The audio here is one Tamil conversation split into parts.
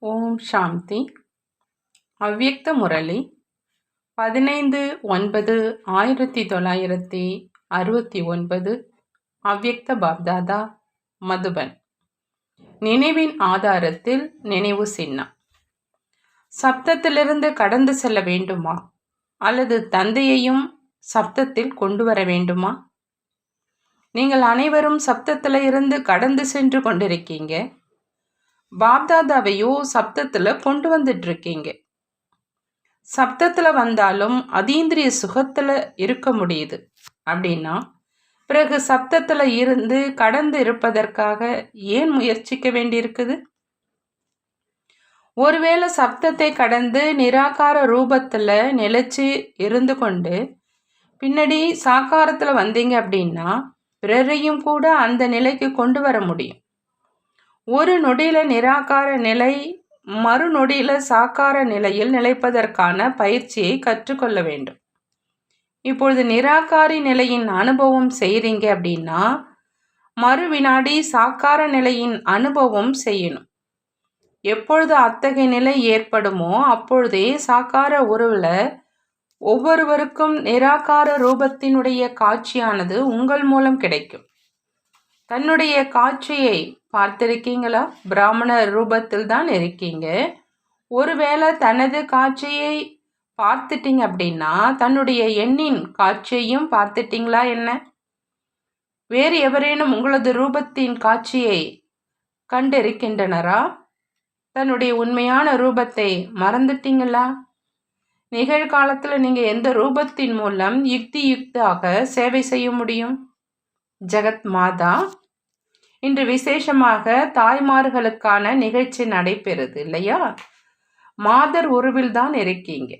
ஓம் சாந்தி. அவ்யக்த முரளி. பதினைந்து ஒன்பது ஆயிரத்தி தொள்ளாயிரத்தி அறுபத்தி ஒன்பது. அவ்யக்த பாப்தாதா மதுபன். நினைவின் ஆதாரத்தில் நினைவு சின்னம். சப்தத்திலிருந்து கடந்து செல்ல வேண்டுமா? அல்லது தந்தையையும் சப்தத்தில் கொண்டு வர வேண்டுமா? நீங்கள் அனைவரும் சப்தத்தில் இருந்து கடந்து சென்று கொண்டிருக்கீங்க. பாப்தாதாவையோ சப்தத்தில் கொண்டு வந்துட்டு இருக்கீங்க சப்தத்தில் வந்தாலும் அதீந்திரிய சுகத்தில் இருக்க முடியுது. அப்படின்னா பிறகு சப்தத்தில் இருந்து கடந்து இருப்பதற்காக ஏன் முயற்சிக்க வேண்டியிருக்குது? ஒருவேளை சப்தத்தை கடந்து நிராகார ரூபத்தில் நிலைச்சு இருந்து கொண்டு பின்னாடி சாக்காரத்தில் வந்தீங்க அப்படின்னா பிறரையும் கூட அந்த நிலைக்கு கொண்டு வர முடியும். ஒரு நொடியில் நிராகார நிலை மறுநொடியில் சாக்கார நிலையில் நிலைப்பதற்கான பயிற்சியை கற்றுக்கொள்ள வேண்டும். இப்பொழுது நிராகாரி நிலையின் அனுபவம் செய்கிறீங்க அப்படின்னா மறு வினாடி சாக்கார நிலையின் அனுபவம் செய்யணும். எப்பொழுது அத்தகைய நிலை ஏற்படுமோ அப்பொழுதே சாக்கார உருவில் ஒவ்வொருவருக்கும் நிராகார ரூபத்தினுடைய காட்சியானது உங்கள் மூலம் கிடைக்கும். தன்னுடைய காட்சியை பார்த்திருக்கீங்களா? பிராமண ரூபத்தில் தான் இருக்கீங்க. ஒருவேளை தனது காட்சியை பார்த்துட்டீங்க அப்படின்னா தன்னுடைய எண்ணின் காட்சியையும் பார்த்துட்டீங்களா என்ன? வேறு எவரேனும் உங்களது ரூபத்தின் காட்சியை கண்டிருக்கின்றனரா? தன்னுடைய உண்மையான ரூபத்தை மறந்துட்டீங்களா? நிகழ்காலத்தில் நீங்கள் எந்த ரூபத்தின் மூலம் யுக்தி யுக்தாக சேவை செய்ய முடியும்? ஜெகத் மாதா இன்று விசேஷமாக தாய்மார்களுக்கான நிகழ்ச்சி நடைபெறுது இல்லையா? மாதர் உருவில் தான் இருக்கீங்க.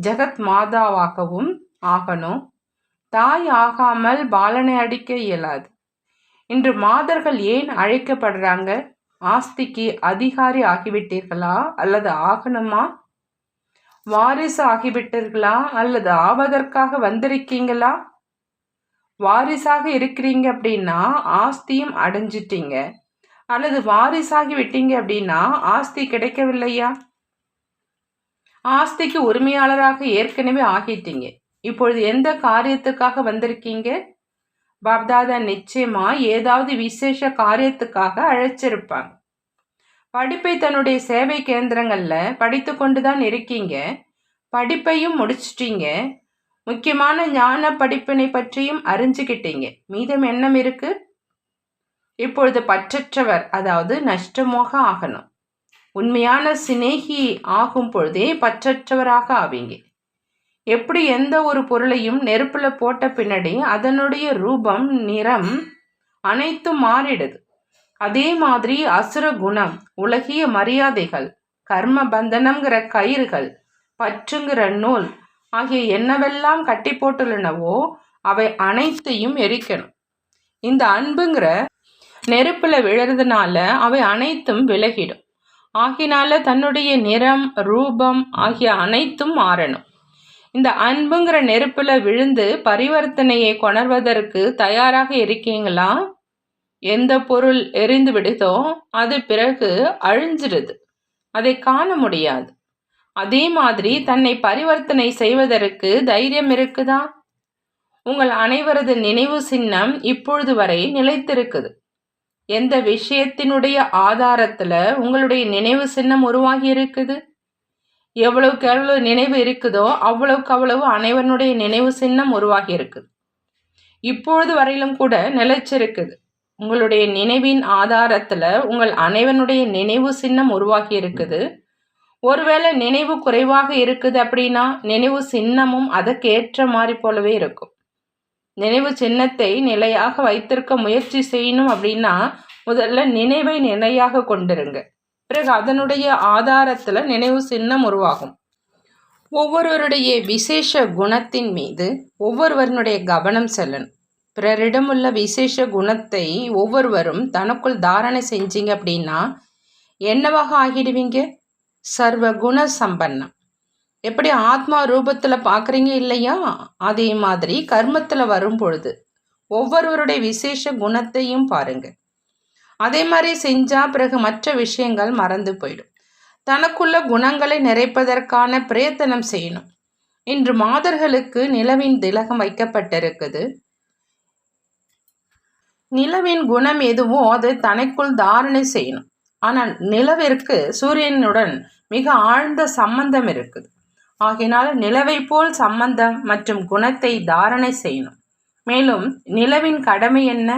ஜெகத் மாதாவாகவும் ஆகணும். தாய் ஆகாமல் பாலனை அடிக்க இயலாது. இன்று மாதர்கள் ஏன் அழைக்கப்படுறாங்க? ஆஸ்திக்கு அதிகாரி ஆகிவிட்டீர்களா? அல்லது ஆகணுமா? வாரிசு ஆகிவிட்டீர்களா? அல்லது ஆவதற்காக வந்திருக்கீங்களா? வாரிசாக இருக்கிறீங்க அப்படின்னா ஆஸ்தியும் அடைஞ்சிட்டீங்க. அல்லது வாரிசாகி விட்டீங்க அப்படின்னா ஆஸ்தி கிடைக்கவில்லையா? ஆஸ்திக்கு உரிமையாளராக ஏற்கனவே ஆகிட்டீங்க. இப்பொழுது எந்த காரியத்துக்காக வந்திருக்கீங்க? பாப்தாதா நிச்சயமா ஏதாவது விசேஷ காரியத்துக்காக அழைச்சிருப்பாங்க. படிப்பை தன்னுடைய சேவை கேந்திரங்களில் படித்து கொண்டு தான் இருக்கீங்க. படிப்பையும் முடிச்சிட்டீங்க. முக்கியமான ஞான படிப்பினை பற்றியும் அறிஞ்சுக்கிட்டீங்க மீதம் எண்ணம் இருக்கு? இப்பொழுது பற்றற்றவர் அதாவது நஷ்டமோக ஆகணும். உண்மையான சிநேகி ஆகும் பொழுதே பற்றற்றவராக ஆவீங்க. எப்படி எந்த ஒரு பொருளையும் நெருப்பில் போட்ட பின்னாடி அதனுடைய ரூபம் நிறம் அனைத்தும் மாறிடுது. அதே மாதிரி அசுர குணம் உலகிய மரியாதைகள் கர்ம பந்தனம்ங்கிற கயிறுகள் பற்றுங்கிற நூல் ஆகிய என்னவெல்லாம் கட்டி போட்டுள்ளனவோ அவை அனைத்தையும் எரிக்கணும். இந்த அன்புங்கிற நெருப்பில் விழுறதுனால அவை அனைத்தும் விலகிடும். ஆகினால தன்னுடைய நிறம் ரூபம் ஆகிய அனைத்தும் மாறணும். இந்த அன்புங்கிற நெருப்பில் விழுந்து பரிவர்த்தனையை கொணர்வதற்கு தயாராக இருக்கீங்களா? எந்த பொருள் எரிந்து விடுதோ அது பிறகு அழிஞ்சிடுது அதை காண முடியாது. அதே மாதிரி தன்னை பரிவர்த்தனை செய்வதற்கு தைரியம் இருக்குதா? உங்கள் அனைவரது நினைவு சின்னம் இப்பொழுது வரை நிலைத்திருக்குது. எந்த விஷயத்தினுடைய ஆதாரத்தில் உங்களுடைய நினைவு சின்னம் உருவாகி இருக்குது? எவ்வளவுக்கு எவ்வளவு நினைவு இருக்குதோ அவ்வளவுக்கு அவ்வளவு அனைவருடைய நினைவு சின்னம் உருவாகி இருக்குது. இப்பொழுது வரையிலும் கூட நிலைச்சிருக்குது. உங்களுடைய நினைவின் ஆதாரத்தில் உங்கள் அனைவனுடைய நினைவு சின்னம் உருவாகி இருக்குது. ஒருவேளை நினைவு குறைவாக இருக்குது அப்படின்னா நினைவு சின்னமும் அதற்கேற்ற மாதிரி போலவே இருக்கும். நினைவு சின்னத்தை நிலையாக வைத்திருக்க முயற்சி செய்யணும் அப்படின்னா முதல்ல நினைவை நிலையாக கொண்டிருங்க. பிறகு அதனுடைய ஆதாரத்தில் நினைவு சின்னம் உருவாகும். ஒவ்வொருவருடைய விசேஷ குணத்தின் மீது ஒவ்வொருவருடைய கவனம் செல்லணும். பிறரிடமுள்ள விசேஷ குணத்தை ஒவ்வொருவரும் தனக்குள் தாரணை செஞ்சீங்க அப்படின்னா என்னவாக ஆகிடுவீங்க? சர்வ குண சம்பன்னம். எப்படி ஆத்மா ரூபத்தில் பார்க்குறீங்க இல்லையா? அதே மாதிரி கர்மத்தில் வரும் பொழுது ஒவ்வொருவருடைய விசேஷ குணத்தையும் பாருங்க. அதே மாதிரி செஞ்சால் பிறகு மற்ற விஷயங்கள் மறந்து போயிடும். தனக்குள்ள குணங்களை நிறைப்பதற்கான பிரயத்தனம் செய்யணும். இன்று மாதர்களுக்கு நிலவின் திலகம் வைக்கப்பட்டிருக்குது. நிலவின் குணம் எதுவோ அதை தனக்குள் தாரணை செய்யணும். ஆனால் நிலவிற்கு சூரியனுடன் மிக ஆழ்ந்த சம்பந்தம் இருக்குது. ஆகினால் நிலவை போல் சம்பந்தம் மற்றும் குணத்தை தாரணை செய்யணும். மேலும் நிலவின் கடமை என்ன?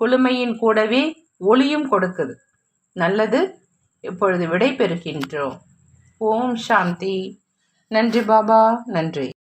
குளுமையின் கூடவே ஒளியும் கொடுக்குது. நல்லது. இப்பொழுது விடை பெறுகின்றோம் ஓம் சாந்தி. நன்றி பாபா. நன்றி.